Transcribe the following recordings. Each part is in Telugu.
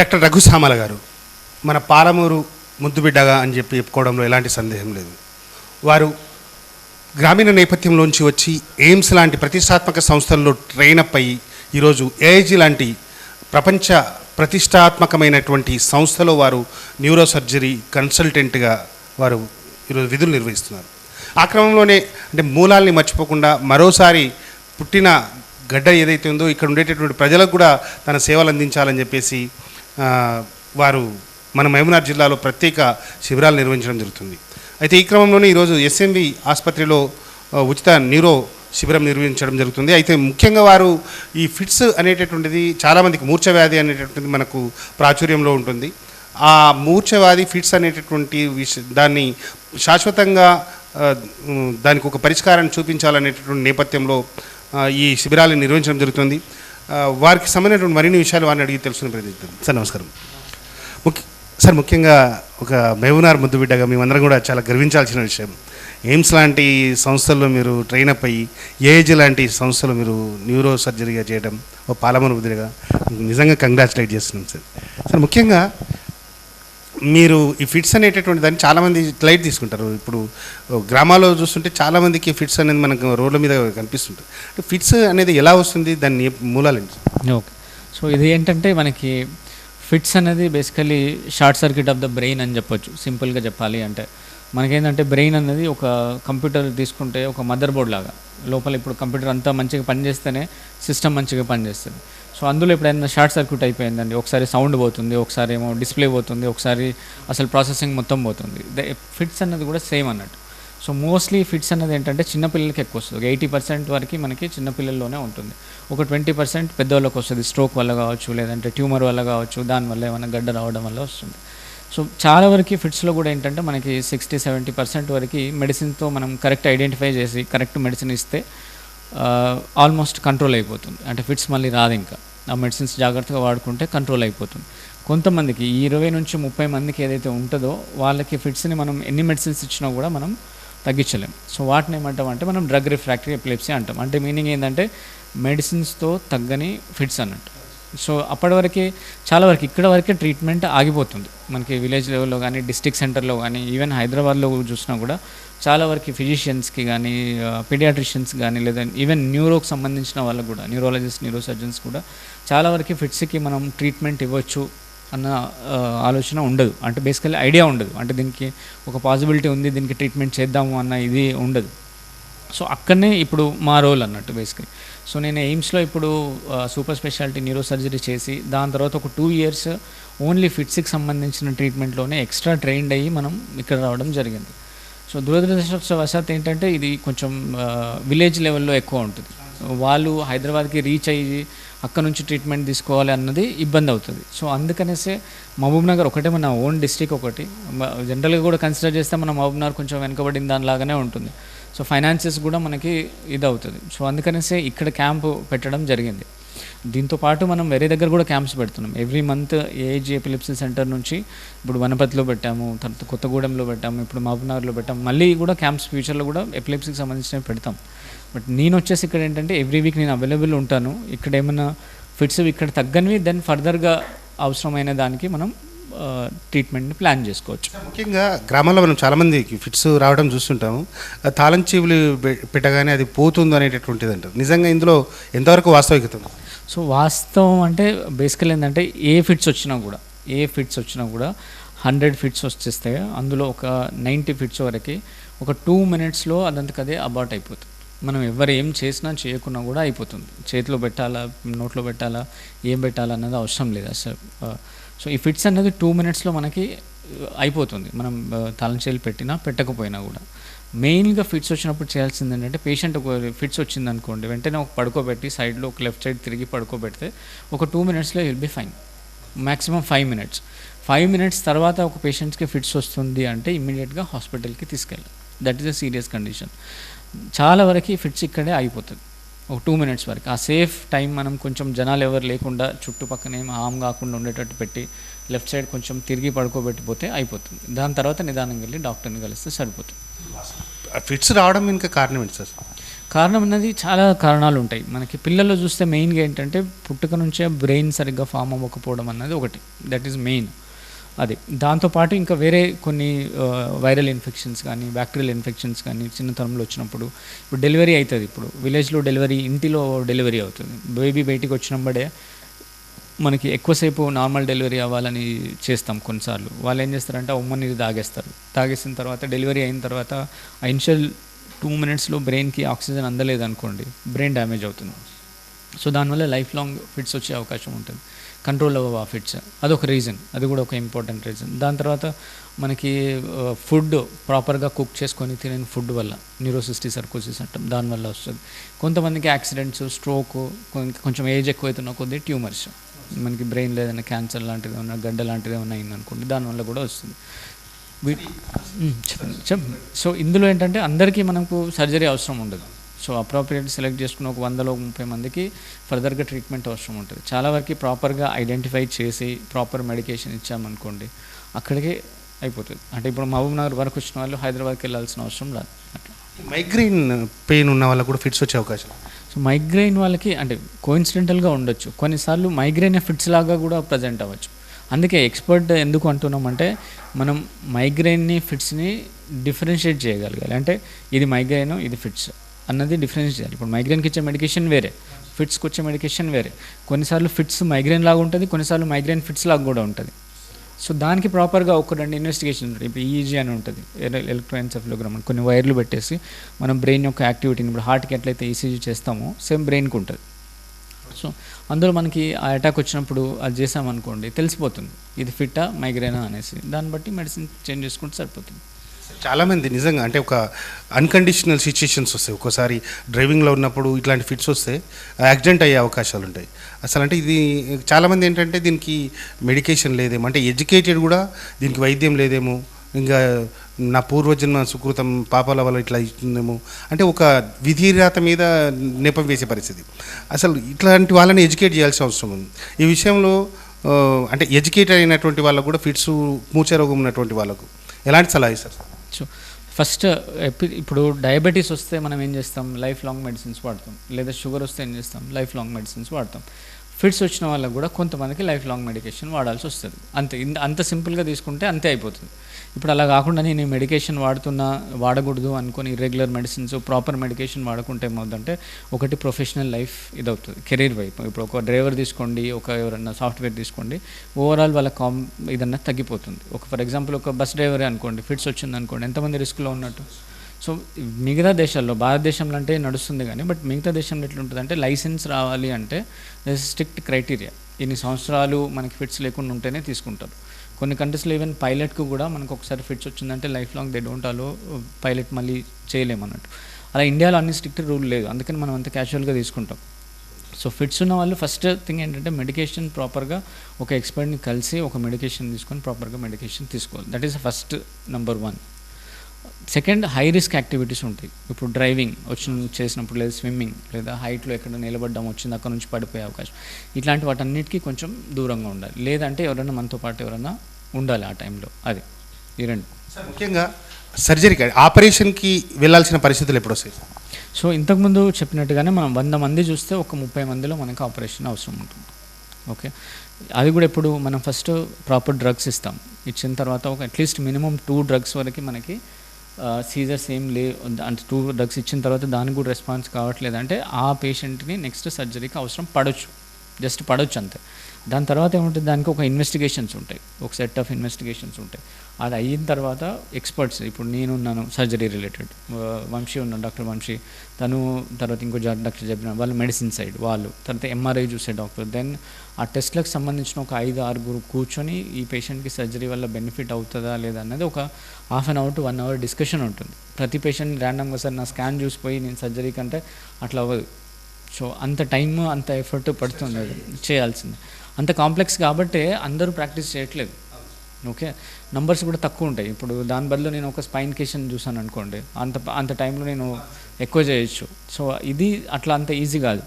డాక్టర్ రఘుశ్యామల గారు మన పాలమూరు ముద్దుబిడ్డగా అని చెప్పి చెప్పుకోవడంలో ఎలాంటి సందేహం లేదు. వారు గ్రామీణ నేపథ్యంలోంచి వచ్చి ఎయిమ్స్ లాంటి ప్రతిష్టాత్మక సంస్థల్లో ట్రైన్ అప్ అయ్యి ఈరోజు ఏఐజీ లాంటి ప్రపంచ ప్రతిష్టాత్మకమైనటువంటి సంస్థలో వారు న్యూరో సర్జరీ కన్సల్టెంట్గా వారు ఈరోజు విధులు నిర్వహిస్తున్నారు. ఆ క్రమంలోనే అంటే మూలాల్ని మర్చిపోకుండా మరోసారి పుట్టిన గడ్డ ఏదైతే ఉందో ఇక్కడ ఉండేటటువంటి ప్రజలకు కూడా తన సేవలు అందించాలని చెప్పేసి వారు మన మహబూబ్నగర్ జిల్లాలో ప్రత్యేక శిబిరాలు నిర్వహించడం జరుగుతుంది. అయితే ఈ క్రమంలోనే ఈరోజు ఎస్ఎంవి ఆసుపత్రిలో ఉచిత న్యూరో శిబిరం నిర్వహించడం జరుగుతుంది. అయితే ముఖ్యంగా వారు ఈ ఫిట్స్ అనేటటువంటిది చాలామందికి మూర్ఛ వ్యాధి అనేటటువంటిది మనకు ప్రాచుర్యంలో ఉంటుంది. ఆ మూర్ఛ వ్యాధి ఫిట్స్ అనేటటువంటి విష దాన్ని శాశ్వతంగా దానికి ఒక పరిష్కారాన్ని చూపించాలనేటటువంటి నేపథ్యంలో ఈ శిబిరాలను నిర్వహించడం జరుగుతుంది. వారికి సంబంధించినటువంటి మరిన్ని విషయాలు వారిని అడిగి తెలుసుకునే ప్రయత్నిద్దాం సార్ నమస్కారం. ముఖ్య సార్ ముఖ్యంగా ఒక మహబూనార్ ముద్దుబిడ్డగా మేమందరం కూడా చాలా గర్వించాల్సిన విషయం. ఎయిమ్స్ లాంటి సంస్థల్లో మీరు ట్రైన్ అప్ అయ్యి ఏజ్ లాంటి సంస్థలో మీరు న్యూరో సర్జరీగా చేయడం ఓ పాలమూరు ముద్దుగా నిజంగా కంగ్రాచులేట్ చేస్తున్నాం సార్. సార్ ముఖ్యంగా మీరు ఈ ఫిట్స్ అనేటటువంటి దాన్ని చాలామంది లైట్ తీసుకుంటారు. ఇప్పుడు గ్రామాల్లో చూస్తుంటే చాలామందికి ఫిట్స్ అనేది మనకు రోడ్ల మీద కనిపిస్తుంటుంది. అంటే ఫిట్స్ అనేది ఎలా వస్తుంది? దాన్ని మూలాలండి ఓకే. సో ఇది ఏంటంటే మనకి ఫిట్స్ అనేది basically short circuit of the brain అని చెప్పొచ్చు. సింపుల్గా చెప్పాలి అంటే. మనకేంటంటే బ్రెయిన్ అనేది ఒక కంప్యూటర్ తీసుకుంటే ఒక మదర్ బోర్డ్ లాగా. లోపల ఇప్పుడు కంప్యూటర్ అంతా మంచిగా పనిచేస్తేనే సిస్టమ్ మంచిగా పనిచేస్తుంది. సో అందులో ఎప్పుడైనా షార్ట్ సర్క్యూట్ అయిపోయిందండి. ఒకసారి సౌండ్ పోతుంది ఒకసారి ఏమో డిస్ప్లే పోతుంది ఒకసారి అసలు ప్రాసెసింగ్ మొత్తం పోతుంది. ఫిట్స్ అన్నది కూడా సేమ్ అన్నట్టు. సో మోస్ట్లీ ఫిట్స్ అన్నది ఏంటంటే చిన్నపిల్లలకి ఎక్కువ వస్తుంది. ఎయిటీ పర్సెంట్ వరకు మనకి చిన్నపిల్లల్లోనే ఉంటుంది. ఒక ట్వంటీ పర్సెంట్ పెద్దవాళ్ళకి వస్తుంది. స్ట్రోక్ వల్ల కావచ్చు లేదంటే ట్యూమర్ వల్ల కావచ్చు దానివల్ల ఏమైనా గడ్డ రావడం వల్ల వస్తుంది. సో చాలా వరకు ఫిట్స్లో కూడా ఏంటంటే మనకి సిక్స్టీ సెవెంటీ పర్సెంట్ వరకు మెడిసిన్తో మనం కరెక్ట్ ఐడెంటిఫై చేసి కరెక్ట్ మెడిసిన్ ఇస్తే ఆల్మోస్ట్ కంట్రోల్ అయిపోతుంది. అంటే ఫిట్స్ మళ్ళీ రాదు ఇంకా. ఆ మెడిసిన్స్ జాగ్రత్తగా వాడుకుంటే కంట్రోల్ అయిపోతుంది. కొంతమందికి ఈ ఇరవై నుంచి ముప్పై మందికి ఏదైతే ఉంటుందో వాళ్ళకి ఫిట్స్ని మనం ఎన్ని మెడిసిన్స్ ఇచ్చినా కూడా మనం తగ్గించలేం. సో వాటిని ఏమంటాం అంటే మనం డ్రగ్ రిఫ్రాక్టరీ ఎపిలెప్సీ అంటాం. అంటే మీనింగ్ ఏంటంటే మెడిసిన్స్తో తగ్గని ఫిట్స్ అన్నట్టు. సో అప్పటి వరకే చాలా వరకు ఇక్కడ వరకే ట్రీట్మెంట్ ఆగిపోతుంది. మనకి విలేజ్ లెవెల్లో కానీ డిస్టిక్ సెంటర్లో కానీ ఈవెన్ హైదరాబాద్లో చూసినా కూడా చాలా వరకు ఫిజిషియన్స్కి కానీ పీడియాట్రిషియన్స్ కానీ లేదా ఈవెన్ న్యూరోకి సంబంధించిన వాళ్ళకు కూడా న్యూరాలజిస్ట్ న్యూరో సర్జన్స్ కూడా చాలా వరకు ఫిట్స్కి మనం ట్రీట్మెంట్ ఇవ్వచ్చు అన్న ఆలోచన ఉండదు. అంటే బేసికల్లీ ఐడియా ఉండదు. అంటే దీనికి ఒక పాసిబిలిటీ ఉంది దీనికి ట్రీట్మెంట్ చేద్దాము అన్న ఇది ఉండదు. సో అక్కడనే ఇప్పుడు మా రోల్ అన్నట్టు బేసికలీ సో నేను ఎయిమ్స్లో ఇప్పుడు సూపర్ స్పెషాలిటీ న్యూరో సర్జరీ చేసి దాని తర్వాత ఒక టూ ఇయర్స్ ఓన్లీ ఫిట్స్కి సంబంధించిన ట్రీట్మెంట్లోనే ఎక్స్ట్రా ట్రైన్డ్ అయ్యి మనం ఇక్కడ రావడం జరిగింది. సో దురదృష్టవశాత్ ఏంటంటే ఇది కొంచెం విలేజ్ లెవెల్లో ఎక్కువ ఉంటుంది. వాళ్ళు హైదరాబాద్కి రీచ్ అయ్యి అక్కడ నుంచి ట్రీట్మెంట్ తీసుకోవాలి అన్నది ఇబ్బంది అవుతుంది. సో అందుకనేసే మహబూబ్ నగర్ ఒకటే మన ఓన్ డిస్టిక్ ఒకటి. జనరల్గా కూడా కన్సిడర్ చేస్తే మన మహబూబ్ నగర్ కొంచెం వెనుకబడిన దానిలాగానే ఉంటుంది. సో ఫైనాన్సెస్ కూడా మనకి ఇది అవుతుంది సో అందుకనేసే ఇక్కడ క్యాంప్ పెట్టడం జరిగింది. దీంతో పాటు మనం వేరే దగ్గర కూడా క్యాంప్స్ పెడుతున్నాం. Every month age epilepsy centre నుంచి ఇప్పుడు వనపతిలో పెట్టాము తర్వాత కొత్తగూడెంలో పెట్టాము ఇప్పుడు మహబూబ్నగర్లో పెట్టాము. మళ్ళీ కూడా క్యాంప్స్ ఫ్యూచర్లో కూడా ఎపిలిప్సీకి సంబంధించినవి పెడతాం. బట్ నేను వచ్చేసి ఇక్కడ ఏంటంటే ఎవ్రీ వీక్ నేను అవైలబుల్ ఉంటాను. ఇక్కడ ఏమైనా ఫిట్స్ ఇక్కడ తగ్గనివి దెన్ ఫర్దర్గా అవసరమైన దానికి మనం ట్రీట్మెంట్ని ప్లాన్ చేసుకోవచ్చు. ముఖ్యంగా గ్రామాల్లో మనం చాలామందికి ఫిట్స్ రావడం చూస్తుంటాము. తాళం చెవులు పెట్టగానే అది పోతుంది అనేటటువంటిది అంటారు. నిజంగా ఇందులో ఎంతవరకు వాస్తవికత ఉంది? సో వాస్తవం అంటే బేసికల్ ఏంటంటే ఏ ఫిట్స్ వచ్చినా కూడా ఏ ఫిట్స్ వచ్చినా కూడా హండ్రెడ్ ఫిట్స్ వచ్చేస్తే అందులో ఒక నైంటీ ఫిట్స్ వరకు ఒక టూ మినిట్స్లో అదంతకు అదే అబార్ట్ అయిపోతుంది. మనం ఎవరు ఏం చేసినా చేయకున్నా కూడా అయిపోతుంది. చేతిలో పెట్టాలా నోట్లో పెట్టాలా ఏం పెట్టాలా అన్నది అవసరం లేదు అసలు సో ఈ ఫిట్స్ అనేది టూ మినిట్స్లో మనకి uh, అయిపోతుంది. మనం uh, తలంచేలు పెట్టినా పెట్టకపోయినా కూడా. మెయిన్గా ఫిట్స్ వచ్చినప్పుడు చేయాల్సింది ఏంటంటే పేషెంట్ ఒక ఫిట్స్ వచ్చింది అనుకోండి వెంటనే ఒక పడుకోబెట్టి సైడ్లో ఒక లెఫ్ట్ సైడ్ తిరిగి పడుకోబెడితే ఒక టూ మినిట్స్లో will be fine maximum five minutes five minutes తర్వాత ఒక పేషెంట్స్కి ఫిట్స్ వస్తుంది అంటే ఇమ్మీడియట్గా హాస్పిటల్కి తీసుకెళ్ళాలి. That is a serious condition చాలా వరకు ఫిట్స్ ఇక్కడే అయిపోతుంది ఒక టూ మినిట్స్ వరకు. ఆ సేఫ్ టైం మనం కొంచెం జనాలు ఎవరు లేకుండా చుట్టుపక్కన ఏం హామ్ కాకుండా ఉండేటట్టు పెట్టి లెఫ్ట్ సైడ్ కొంచెం తిరిగి పడుకోబెట్టిపోతే అయిపోతుంది. దాని తర్వాత నిదానంగా వెళ్ళి డాక్టర్ని కలిస్తే సరిపోతుంది. ఫిట్స్ రావడం ఇంకా కారణం ఏంటి సార్? కారణం అన్నది చాలా కారణాలు ఉంటాయి. మనకి పిల్లల్లో చూస్తే మెయిన్గా ఏంటంటే పుట్టుక నుంచే బ్రెయిన్ సరిగ్గా ఫామ్ అవ్వకపోవడం అన్నది ఒకటి. దట్ ఈస్ మెయిన్ అది. దాంతోపాటు ఇంకా వేరే కొన్ని వైరల్ ఇన్ఫెక్షన్స్ కానీ బ్యాక్టీరియల్ ఇన్ఫెక్షన్స్ కానీ చిన్నతనంలో వచ్చినప్పుడు ఇప్పుడు డెలివరీ అవుతుంది ఇప్పుడు. విలేజ్లో డెలివరీ ఇంటిలో డెలివరీ అవుతుంది. బేబీ బయటికి వచ్చినప్పుడే మనకి ఎక్కువసేపు నార్మల్ డెలివరీ అవ్వాలని చేస్తాం కొన్నిసార్లు. వాళ్ళు ఏం చేస్తారంటే ఉమ్మ నీరు తాగేస్తారు. తాగేసిన తర్వాత డెలివరీ అయిన తర్వాత ఆ ఇనిషియల్ టూ మినిట్స్లో బ్రెయిన్కి ఆక్సిజన్ అందలేదు అనుకోండి బ్రెయిన్ డ్యామేజ్ అవుతుంది. సో దానివల్ల లైఫ్ లాంగ్ ఫిట్స్ వచ్చే అవకాశం ఉంటుంది. కంట్రోల్ అవ్వవు ఆ ఫిట్స్ అదొక రీజన్ అది కూడా ఒక ఇంపార్టెంట్ రీజన్ దాని తర్వాత మనకి ఫుడ్ ప్రాపర్గా కుక్ చేసుకొని తినే ఫుడ్ వల్ల న్యూరోసిస్టీ సర్కోసిస్ అంటాం. దానివల్ల వస్తుంది. కొంతమందికి యాక్సిడెంట్స్ స్ట్రోక్ కొంచెం ఏజ్ ఎక్కువైతున్న కొద్దీ ట్యూమర్స్ మనకి బ్రెయిన్లో ఏదైనా క్యాన్సర్ లాంటిది ఏమన్నా గడ్డ లాంటిది ఏమన్నా అయిందనుకోండి దానివల్ల కూడా వస్తుంది. వీటి సో ఇందులో ఏంటంటే అందరికీ మనకు సర్జరీ అవసరం ఉండదు. సో అప్రోప్రియేట్ సెలెక్ట్ చేసుకున్న ఒక వందలో ముప్పై మందికి ఫర్దర్గా ట్రీట్మెంట్ అవసరం ఉంటుంది. చాలా వరకు ప్రాపర్గా ఐడెంటిఫై చేసి ప్రాపర్ మెడికేషన్ ఇచ్చామనుకోండి అక్కడికే అయిపోతుంది. అంటే ఇప్పుడు మహబూబ్ నగర్ వరకు వచ్చిన వాళ్ళు హైదరాబాద్కి వెళ్ళాల్సిన అవసరం అట్లా మైగ్రెయిన్ పెయిన్ ఉన్న వాళ్ళకు కూడా ఫిట్స్ వచ్చే అవకాశం సో మైగ్రెయిన్ వాళ్ళకి అంటే కోయిన్సిడెంటల్గా ఉండొచ్చు. కొన్నిసార్లు మైగ్రెయిన్ ఫిట్స్ లాగా కూడా ప్రజెంట్ అవ్వచ్చు. అందుకే ఎక్స్పర్ట్ ఎందుకు అంటున్నామంటే మనం మైగ్రెయిన్ని ఫిట్స్ని డిఫరెన్షియేట్ చేయగలగాలి. అంటే ఇది మైగ్రెయిన్ ఇది ఫిట్స్ అన్నది డిఫరెన్స్ చేయాలి. ఇప్పుడు మైగ్రేన్కి ఇచ్చే మెడికేషన్ వేరే ఫిట్స్కి వచ్చే మెడికేషన్ వేరే. కొన్నిసార్లు ఫిట్స్ మైగ్రేన్ లాగా ఉంటుంది కొన్నిసార్లు మైగ్రేన్ ఫిట్స్ లాగా కూడా ఉంటుంది. సో దానికి ప్రాపర్గా ఒక రెండు ఇన్వెస్టిగేషన్ ఉంటుంది. ఇప్పుడు ఈజీ అని ఉంటుంది ఎలక్ట్రోఎన్సెఫ్లోగ్రామ్ అని కొన్ని వైర్లు పెట్టేసి మనం బ్రెయిన్ యొక్క యాక్టివిటీని ఇప్పుడు హార్ట్కి ఎట్లయితే ఈసీజీ చేస్తామో సేమ్ బ్రెయిన్కి ఉంటుంది. సో అందులో మనకి ఆ అటాక్ వచ్చినప్పుడు అది చేసామనుకోండి తెలిసిపోతుంది. ఇది ఫిట్టా మైగ్రేనా అనేసి. దాన్ని బట్టి మెడిసిన్ చేంజ్ చేసుకుంటే సరిపోతుంది. చాలామంది నిజంగా అంటే ఒక అన్కండిషనల్ సిచ్యుయేషన్స్ వస్తాయి. ఒక్కోసారి డ్రైవింగ్లో ఉన్నప్పుడు ఇట్లాంటి ఫిట్స్ వస్తే యాక్సిడెంట్ అయ్యే అవకాశాలు ఉంటాయి. అసలు అంటే ఇది చాలామంది ఏంటంటే దీనికి మెడికేషన్ లేదేమో అంటే ఎడ్యుకేటెడ్ కూడా దీనికి వైద్యం లేదేమో ఇంకా నా పూర్వజన్మ సుకృతం పాపాల వల్ల ఇట్లా ఇస్తుందేమో అంటే ఒక విధిరాత మీద నెపం వేసే పరిస్థితి. అసలు ఇట్లాంటి వాళ్ళని ఎడ్యుకేట్ చేయాల్సిన అవసరం ఉంది. ఈ విషయంలో అంటే ఎడ్యుకేటెడ్ అయినటువంటి వాళ్ళకు కూడా ఫిట్స్ మూచరోగం ఉన్నటువంటి వాళ్ళకు ఎలాంటి సలహా ఇస్తారు? సో ఫస్ట్ ఇప్పుడు డయాబెటీస్ వస్తే మనం ఏం చేస్తాం? లైఫ్ లాంగ్ మెడిసిన్స్ వాడతాం. లేదా షుగర్ వస్తే ఏం చేస్తాం? లైఫ్ లాంగ్ మెడిసిన్స్ వాడతాం. ఫిట్స్ వచ్చిన వాళ్ళకి కూడా కొంతమందికి లైఫ్ లాంగ్ మెడికేషన్ వాడాల్సి వస్తుంది. అంతే. ఇంత- అంత సింపుల్గా తీసుకుంటే అంతే అయిపోతుంది. ఇప్పుడు అలా కాకుండా నేను మెడికేషన్ వాడుతున్నా వాడకూడదు అనుకుని ఇర్రెగ్యులర్ మెడిసిన్స్ ప్రాపర్ మెడికేషన్ వాడుకుంటే ఏమవుతుందంటే ఒకటి ప్రొఫెషనల్ లైఫ్ ఇదవుతుంది కెరీర్ వైపు. ఇప్పుడు ఒక డ్రైవర్ తీసుకోండి ఒక ఎవరన్నా సాఫ్ట్వేర్ తీసుకోండి ఓవరాల్ వాళ్ళ కామ్ ఇదన్నా తగ్గిపోతుంది. ఒక ఫర్ ఎగ్జాంపుల్ ఒక బస్ డ్రైవరే అనుకోండి ఫిట్స్ వచ్చింది అనుకోండి ఎంతమంది రిస్క్లో ఉన్నట్టు? సో మిగతా దేశాల్లో భారతదేశంలో అంటే నడుస్తుంది కానీ బట్ మిగతా దేశంలో ఎట్లుంటుంది అంటే లైసెన్స్ రావాలి అంటే స్ట్రిక్ట్ క్రైటీరియా ఇన్ని సంవత్సరాలు మనకి ఫిట్స్ లేకుండా ఉంటేనే తీసుకుంటారు. కొన్ని కంట్రీస్లో ఈవెన్ పైలట్కు కూడా మనకు ఒకసారి ఫిట్స్ వచ్చిందంటే lifelong they don't allow pilot మళ్ళీ చేయలేము అన్నట్టు. అలా ఇండియాలో అన్ని స్ట్రిక్ట్ రూల్ లేదు. అందుకని మనం అంత క్యాజువల్గా తీసుకుంటాం. సో ఫిట్స్ ఉన్న వాళ్ళు ఫస్ట్ థింగ్ ఏంటంటే మెడికేషన్ ప్రాపర్గా ఒక ఎక్స్పర్ట్ని కలిసి ఒక మెడికేషన్ తీసుకొని ప్రాపర్గా మెడికేషన్ తీసుకోవాలి. That is first number one second high risk activities ఉంటాయి. ఇప్పుడు డ్రైవింగ్ వచ్చిన చేసినప్పుడు లేదా స్విమ్మింగ్ లేదా హైట్లో ఎక్కడ నిలబడ్డం వచ్చింది అక్కడ నుంచి పడిపోయే అవకాశం. ఇట్లాంటి వాటన్నిటికీ కొంచెం దూరంగా ఉండాలి. లేదంటే ఎవరైనా మనతో పాటు ఎవరైనా ఉండాలి ఆ టైంలో. అది. ఈ రెండు. సార్ ముఖ్యంగా సర్జరీకి ఆపరేషన్కి వెళ్ళాల్సిన పరిస్థితులు ఎప్పుడు వస్తాయి? సో ఇంతకుముందు చెప్పినట్టుగానే మనం వంద మంది చూస్తే ఒక ముప్పై మందిలో మనకు ఆపరేషన్ అవసరం ఉంటుంది. ఓకే? అది కూడా ఇప్పుడు మనం ఫస్ట్ ప్రాపర్ డ్రగ్స్ ఇస్తాం. ఇచ్చిన తర్వాత ఒక అట్లీస్ట్ మినిమం టూ డ్రగ్స్ వరకు మనకి సీజర్స్ ఏం లే అంటే టూ డ్రగ్స్ ఇచ్చిన తర్వాత దానికి కూడా రెస్పాన్స్ కావట్లేదు. అంటే ఆ పేషెంట్ని నెక్స్ట్ సర్జరీకి అవసరం పడవచ్చు జస్ట్ పడవచ్చు అంతే. దాని తర్వాత ఏముంటుంది? దానికి ఒక ఇన్వెస్టిగేషన్స్ ఉంటాయి. ఒక సెట్ ఆఫ్ ఇన్వెస్టిగేషన్స్ ఉంటాయి. అది అయిన తర్వాత ఎక్స్పర్ట్స్ ఇప్పుడు నేనున్నాను సర్జరీ రిలేటెడ్ వంశీ ఉన్నాను డాక్టర్ వంశీ. తను తర్వాత ఇంకో డాక్టర్ చెప్పిన వాళ్ళు మెడిసిన్ సైడ్ వాళ్ళు. తర్వాత ఎంఆర్ఐ చూసే డాక్టర్. దెన్ ఆ టెస్ట్లకు సంబంధించిన ఒక ఐదు ఆరుగురు కూర్చొని ఈ పేషెంట్కి సర్జరీ వల్ల బెనిఫిట్ అవుతుందా లేదా అనేది ఒక half an hour to one hour discussion ఉంటుంది. ప్రతి పేషెంట్ ర్యాండమ్గా సార్ నా స్కాన్ చూసిపోయి నేను సర్జరీ కంటే అట్లా అవ్వదు. సో అంత టైం అంత ఎఫర్ట్ పడుతుంది చేయాల్సింది. అంత కాంప్లెక్స్ కాబట్టే అందరూ ప్రాక్టీస్ చేయట్లేదు. ఓకే? నంబర్స్ కూడా తక్కువ ఉంటాయి. ఇప్పుడు దాని బదులు నేను ఒక స్పైన్ కేషన్ చూసాను అనుకోండి. అంత అంత టైంలో నేను ఎక్కువ చేయొచ్చు. సో ఇది అట్లా అంత ఈజీ కాదు.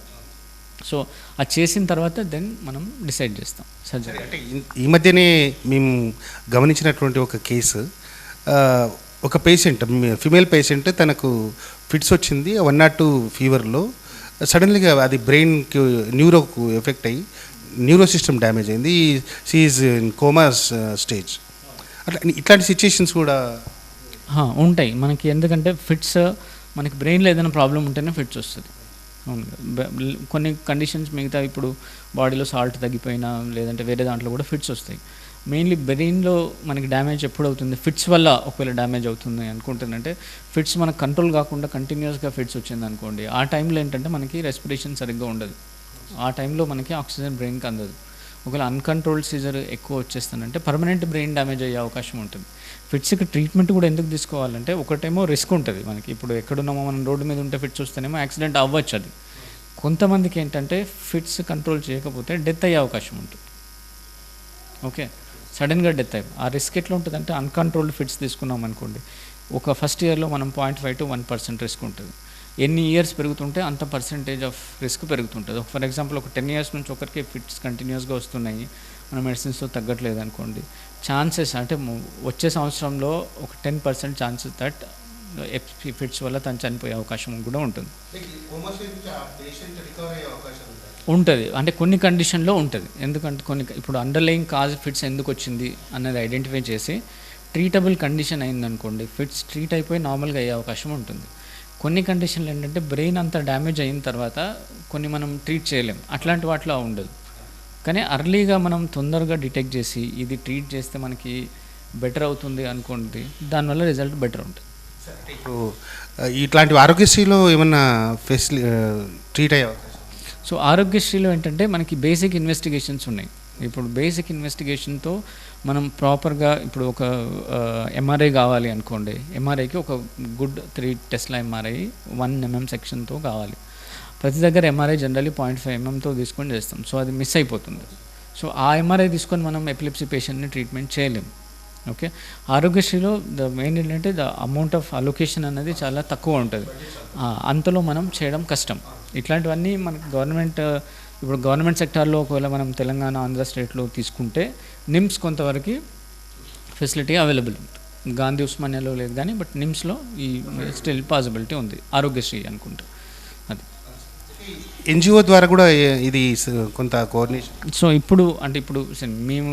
సో అది చేసిన తర్వాత దెన్ మనం డిసైడ్ చేస్తాం. సర్జరీ అంటే ఈ- మధ్యనే మేము గమనించినటువంటి ఒక కేసు ఒక పేషెంట్ ఫిమేల్ పేషెంట్ తనకు ఫిట్స్ వచ్చింది వన్ నాట్ టూ ఫీవర్లో సడన్లీగా అది బ్రెయిన్కి న్యూరోకు ఎఫెక్ట్ అయ్యి న్యూరో సిస్టమ్ డ్యామేజ్ అయింది. సీఈస్ ఇన్ కోమాస్ స్టేజ్ అట్లా ఇట్లాంటి సిచ్యుయేషన్స్ కూడా ఉంటాయి. మనకి ఎందుకంటే ఫిట్స్ uh, మనకి బ్రెయిన్లో ఏదైనా ప్రాబ్లం ఉంటేనే ఫిట్స్ వస్తుంది. అవును. కొన్ని కండిషన్స్ మిగతా ఇప్పుడు బాడీలో సాల్ట్ తగ్గిపోయినా లేదంటే వేరే దాంట్లో కూడా ఫిట్స్ వస్తాయి. మెయిన్లీ బ్రెయిన్లో మనకి డ్యామేజ్ ఎప్పుడు అవుతుంది ఫిట్స్ వల్ల ఒకవేళ డ్యామేజ్ అవుతుంది అనుకుంటుందంటే ఫిట్స్ మనకు కంట్రోల్ కాకుండా కంటిన్యూస్గా ఫిట్స్ వచ్చింది అనుకోండి ఆ టైంలో ఏంటంటే మనకి రెస్పిరేషన్ సరిగ్గా ఉండదు. ఆ టైంలో మనకి ఆక్సిజన్ బ్రెయిన్కి అందదు. ఒకవేళ అన్కంట్రోల్డ్ సీజర్ ఎక్కువ వచ్చేస్తానంటే పర్మనెంట్ బ్రెయిన్ డ్యామేజ్ అయ్యే అవకాశం ఉంటుంది. ఫిట్స్కి ట్రీట్మెంట్ కూడా ఎందుకు తీసుకోవాలంటే ఒకటేమో రిస్క్ ఉంటుంది మనకి. ఇప్పుడు ఎక్కడున్నామో మనం రోడ్డు మీద ఉంటే ఫిట్స్ వస్తేనేమో యాక్సిడెంట్ అవ్వచ్చు అది. కొంతమందికి ఏంటంటే ఫిట్స్ కంట్రోల్ చేయకపోతే డెత్ అయ్యే అవకాశం ఉంటుంది. ఓకే? సడన్గా డెత్ అయ్యి ఆ రిస్క్ ఎట్లా ఉంటుంది అంటే అన్కంట్రోల్డ్ ఫిట్స్ తీసుకున్నాం అనుకోండి ఒక ఫస్ట్ ఇయర్లో మనం point five to one percent risk ఉంటుంది. ఎన్ని ఇయర్స్ పెరుగుతుంటే అంత పర్సెంటేజ్ ఆఫ్ రిస్క్ పెరుగుతుంటుంది. ఫర్ ఎగ్జాంపుల్ ఒక టెన్ ఇయర్స్ నుంచి ఒకరికి ఫిట్స్ కంటిన్యూస్గా వస్తున్నాయి. మన మెడిసిన్స్తో తగ్గట్లేదు అనుకోండి. ఛాన్సెస్ అంటే వచ్చే సంవత్సరంలో ఒక ten percent chances that fits వల్ల తను చనిపోయే అవకాశం కూడా ఉంటుంది. ఉంటుంది. అంటే కొన్ని కండిషన్లో ఉంటుంది. ఎందుకంటే కొన్ని ఇప్పుడు అండర్లయింగ్ కాజ్ ఫిట్స్ ఎందుకు వచ్చింది అన్నది ఐడెంటిఫై చేసి ట్రీటబుల్ కండిషన్ అయిందనుకోండి ఫిట్స్ ట్రీట్ అయిపోయి నార్మల్గా అయ్యే అవకాశం ఉంటుంది. కొన్ని కండిషన్లు ఏంటంటే బ్రెయిన్ అంతా డ్యామేజ్ అయిన తర్వాత కొన్ని మనం ట్రీట్ చేయలేం. అట్లాంటి వాటిలో ఉండదు. కానీ అర్లీగా మనం తొందరగా డిటెక్ట్ చేసి ఇది ట్రీట్ చేస్తే మనకి బెటర్ అవుతుంది అనుకోండి దానివల్ల రిజల్ట్ బెటర్ ఉంటుంది. ఇప్పుడు ఇట్లాంటి ఆరోగ్యశ్రీలో ఏమన్నా ఫెసిలి ట్రీట్ అయ్యే సో ఆరోగ్యశ్రీలో ఏంటంటే మనకి బేసిక్ ఇన్వెస్టిగేషన్స్ ఉన్నాయి. ఇప్పుడు బేసిక్ ఇన్వెస్టిగేషన్తో మనం ప్రాపర్గా ఇప్పుడు ఒక ఎంఆర్ఐ కావాలి అనుకోండి. ఎంఆర్ఐకి ఒక గుడ్ త్రీ టెస్ట్ల ఎంఆర్ఐ వన్ ఎంఎం సెక్షన్తో కావాలి. ప్రతి దగ్గర ఎంఆర్ఐ జనరల్లీ పాయింట్ ఫైవ్ ఎంఎంతో తీసుకొని చేస్తాం. సో అది మిస్ అయిపోతుంది. సో ఆ ఎంఆర్ఐ తీసుకొని మనం ఎపిలిప్సీ పేషెంట్ని ట్రీట్మెంట్ చేయలేం. ఓకే ఆరోగ్యశ్రీలో ద మెయిన్ ఏంటంటే ద అమౌంట్ ఆఫ్ అలొకేషన్ అనేది చాలా తక్కువ ఉంటుంది. అంతలో మనం చేయడం కష్టం. ఇట్లాంటివన్నీ మనకి గవర్నమెంట్ ఇప్పుడు గవర్నమెంట్ సెక్టార్లో ఒకవేళ మనం తెలంగాణ ఆంధ్ర స్టేట్లో తీసుకుంటే నిమ్స్ కొంతవరకు ఫెసిలిటీ అవైలబుల్ ఉంటుంది. గాంధీ ఉస్మానియాలో లేదు కానీ బట్ నిమ్స్లో ఈ స్టిల్ పాసిబిలిటీ ఉంది. ఆరోగ్యశ్రీ అనుకుంటా. అది. ఎన్జిఓ ద్వారా కూడా ఇది కొంత కోఆర్డినేషన్? సో ఇప్పుడు అంటే ఇప్పుడు మేము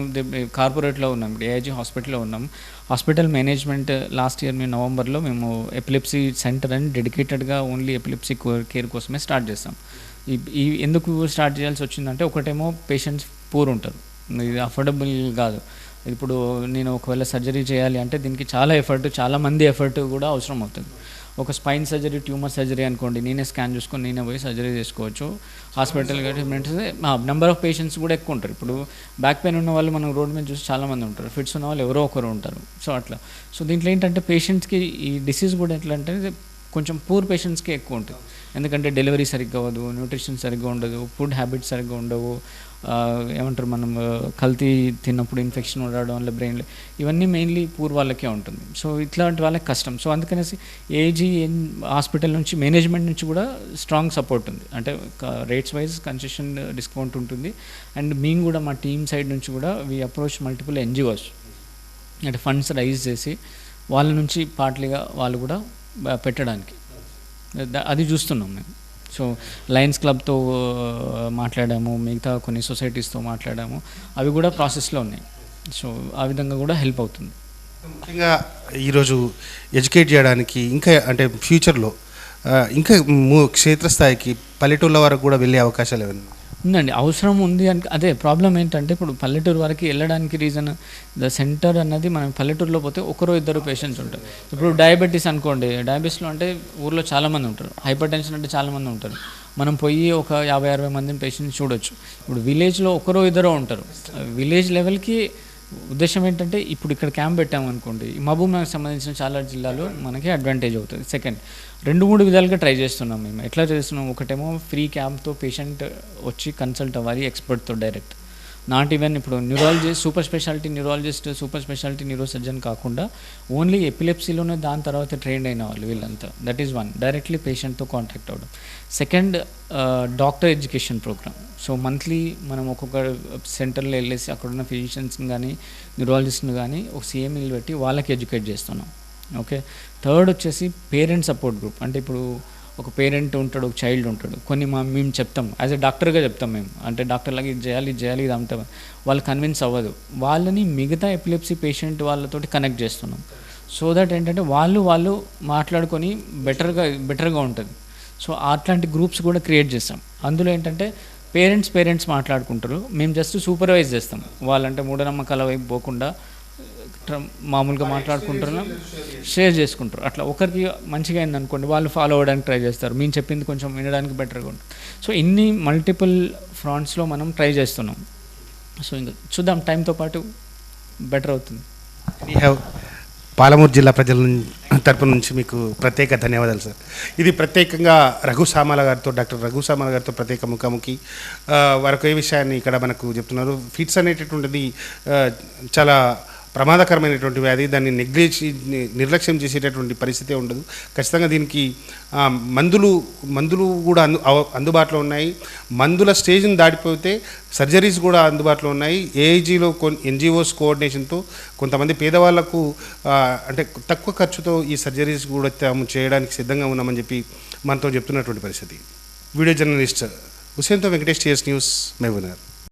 కార్పొరేట్లో ఉన్నాం. ఇప్పుడు ఏఐజీ హాస్పిటల్లో ఉన్నాం. హాస్పిటల్ మేనేజ్మెంట్ లాస్ట్ ఇయర్ మేము నవంబర్లో మేము ఎపిలిప్సీ సెంటర్ అని డెడికేటెడ్గా ఓన్లీ ఎపిలిప్సీ కేర్ కోసమే స్టార్ట్ చేస్తాం ఈ ఎందుకు స్టార్ట్ చేయాల్సి వచ్చిందంటే ఒకటేమో పేషెంట్స్ పూర్ ఉంటారు ఇది అఫోర్డబుల్ కాదు. ఇప్పుడు నేను ఒకవేళ సర్జరీ చేయాలి అంటే దీనికి చాలా ఎఫర్ట్ చాలా మంది ఎఫర్ట్ కూడా అవసరం అవుతుంది. ఒక స్పైన్ సర్జరీ ట్యూమర్ సర్జరీ అనుకోండి నేనే స్కాన్ చూసుకొని నేనే పోయి సర్జరీ చేసుకోవచ్చు. హాస్పిటల్ నెంబర్ ఆఫ్ పేషెంట్స్ కూడా ఎక్కువ ఉంటారు. ఇప్పుడు బ్యాక్ పెయిన్ ఉన్న వాళ్ళు మనం రోడ్ మీద చూసి చాలామంది ఉంటారు. ఫిట్స్ ఉన్న వాళ్ళు ఎవరో ఒకరు ఉంటారు. సో అట్లా. సో దీంట్లో ఏంటంటే పేషెంట్స్కి ఈ డిసీజ్ కూడా ఎట్లా అంటే కొంచెం పూర్ పేషెంట్స్కి ఎక్కువ ఉంటుంది. ఎందుకంటే డెలివరీ సరిగ్గా అవ్వదు న్యూట్రిషన్ సరిగ్గా ఉండదు ఫుడ్ హ్యాబిట్స్ సరిగ్గా ఉండవు ఏమంటారు మనం కల్తీ తిన్నప్పుడు ఇన్ఫెక్షన్ ఉండడం వల్ల బ్రెయిన్లో ఇవన్నీ మెయిన్లీ పూర్ వాళ్ళకే ఉంటుంది. సో ఇట్లాంటి వాళ్ళకి కష్టం. సో అందుకనేసి ఏజీ హాస్పిటల్ నుంచి మేనేజ్మెంట్ నుంచి కూడా స్ట్రాంగ్ సపోర్ట్ ఉంది. అంటే రేట్స్ వైజ్ కన్సెషన్ డిస్కౌంట్ ఉంటుంది. అండ్ మేము కూడా మా టీమ్ సైడ్ నుంచి కూడా వీ అప్రోచ్ మల్టిపుల్ ఎన్జిఓస్ అంటే ఫండ్స్ రైజ్ చేసి వాళ్ళ నుంచి పార్ట్లీగా వాళ్ళు కూడా పెట్టడానికి. అది చూస్తున్నాం మేము. సో లయన్స్ క్లబ్తో మాట్లాడాము మిగతా కొన్ని సొసైటీస్తో మాట్లాడాము అవి కూడా ప్రాసెస్లో ఉన్నాయి. సో ఆ విధంగా కూడా హెల్ప్ అవుతుంది. ముఖ్యంగా ఈరోజు ఎడ్యుకేట్ చేయడానికి ఇంకా అంటే ఫ్యూచర్లో ఇంకా క్షేత్రస్థాయికి పల్లెటూళ్ళ వరకు కూడా వెళ్ళే అవకాశాలు ఏమైనా ఉందండి అవసరం ఉంది అని అదే ప్రాబ్లం ఏంటంటే ఇప్పుడు పల్లెటూరు వరకు వెళ్ళడానికి రీజన్ ద సెంటర్ అన్నది మనం పల్లెటూరులో పోతే ఒకరో ఇద్దరు పేషెంట్స్ ఉంటారు. ఇప్పుడు డయాబెటీస్ అనుకోండి డయాబెటీస్లో అంటే ఊర్లో చాలామంది ఉంటారు. హైపర్ టెన్షన్ అంటే చాలామంది ఉంటారు. మనం పోయి ఒక యాభై అరవై మందిని పేషెంట్స్ చూడొచ్చు. ఇప్పుడు విలేజ్లో ఒకరో ఇద్దరో ఉంటారు. విలేజ్ లెవెల్కి ఉద్దేశం ఏంటంటే ఇప్పుడు ఇక్కడ క్యాంప్ పెట్టామనుకోండి ఈ సంబంధించిన చాలా జిల్లాలో మనకి అడ్వాంటేజ్ అవుతుంది. సెకండ్ రెండు మూడు విధాలుగా ట్రై చేస్తున్నాం మేము. ఎట్లా చేస్తున్నాం? ఒకటేమో ఫ్రీ క్యాంప్తో పేషెంట్ వచ్చి కన్సల్ట్ అవ్వాలి ఎక్స్పర్ట్తో డైరెక్ట్ నాట్ ఈవెన్ ఇప్పుడు neurologist super speciality neurologist super speciality neuro surgeon కాకుండా ఓన్లీ ఎపిలెప్సీలోనే దాని తర్వాత ట్రైన్ అయిన వాళ్ళు వీళ్ళంతా. దట్ ఈస్ వన్ డైరెక్ట్లీ పేషెంట్తో కాంటాక్ట్ అవ్వడం. Second doctor education programme so monthly మనం ఒక్కొక్క సెంటర్లో వెళ్ళేసి అక్కడ ఉన్న ఫిజిషియన్స్ని కానీ న్యూరాలజిస్ట్ని కానీ ఒక సీఎంఈలు పెట్టి వాళ్ళకి ఎడ్యుకేట్ చేస్తున్నాం. ఓకే థర్డ్ వచ్చేసి పేరెంట్ సపోర్ట్ గ్రూప్ అంటే ఇప్పుడు ఒక పేరెంట్ ఉంటాడు ఒక చైల్డ్ ఉంటాడు. కొన్ని మా మేము చెప్తాం. యాజ్ ఎ డాక్టర్గా చెప్తాం మేము. అంటే డాక్టర్ ఇది చేయాలి ఇది చేయాలి ఇది అంతా. వాళ్ళు కన్విన్స్ అవ్వదు. వాళ్ళని మిగతా ఎపిలెప్సీ పేషెంట్ వాళ్ళతోటి కనెక్ట్ చేస్తున్నాం. సో దట్ ఏంటంటే వాళ్ళు వాళ్ళు మాట్లాడుకొని బెటర్గా బెటర్గా ఉంటుంది. సో అట్లాంటి గ్రూప్స్ కూడా క్రియేట్ చేస్తాం. అందులో ఏంటంటే పేరెంట్స్ పేరెంట్స్ మాట్లాడుకుంటారు. మేము జస్ట్ సూపర్వైజ్ చేస్తాం. వాళ్ళంటే మూఢనమ్మకాల వైపు పోకుండా మామూలుగా మాట్లాడుకుంటున్నాం షేర్ చేసుకుంటారు అట్లా ఒకరికి మంచిగా అయింది అనుకోండి వాళ్ళు ఫాలో అవ్వడానికి ట్రై చేస్తారు. మేము చెప్పింది కొంచెం వినడానికి బెటర్గా ఉంటుంది. సో ఇన్ని మల్టిపుల్ ఫ్రాంట్స్లో మనం ట్రై చేస్తున్నాం. సో ఇంకా చూద్దాం టైంతో పాటు బెటర్ అవుతుంది. వీ హ్యావ్ పాలమూరు జిల్లా ప్రజల తరపు నుంచి మీకు ప్రత్యేక ధన్యవాదాలు సార్ ఇది ప్రత్యేకంగా రఘు సామాల గారితో డాక్టర్ రఘు సామాల గారితో ప్రత్యేక ముఖాముఖి. ఆ, వారొక ఏ విషయాన్ని ఇక్కడ మనకు చెప్తున్నారు. ఫిట్స్ అనేటటువంటిది చాలా ప్రమాదకరమైనటువంటి వ్యాధి దాన్ని నెగ్లెక్ట్ నిర్లక్ష్యం చేసేటటువంటి పరిస్థితే ఉండదు. ఖచ్చితంగా దీనికి మందులు మందులు కూడా అందు అందుబాటులో ఉన్నాయి. మందుల స్టేజ్ని దాటిపోతే సర్జరీస్ కూడా అందుబాటులో ఉన్నాయి. ఏఐజీలో కొన్ ఎన్జిఓస్ కోఆర్డినేషన్తో కొంతమంది పేదవాళ్ళకు అంటే తక్కువ ఖర్చుతో ఈ సర్జరీస్ కూడా తాము చేయడానికి సిద్ధంగా ఉన్నామని చెప్పి మనతో చెప్తున్నటువంటి పరిస్థితి. వీడియో జర్నలిస్ట్ హుసేన్తో వెంకటేష్ టీఎస్ న్యూస్ మెహబూబ్నగర్.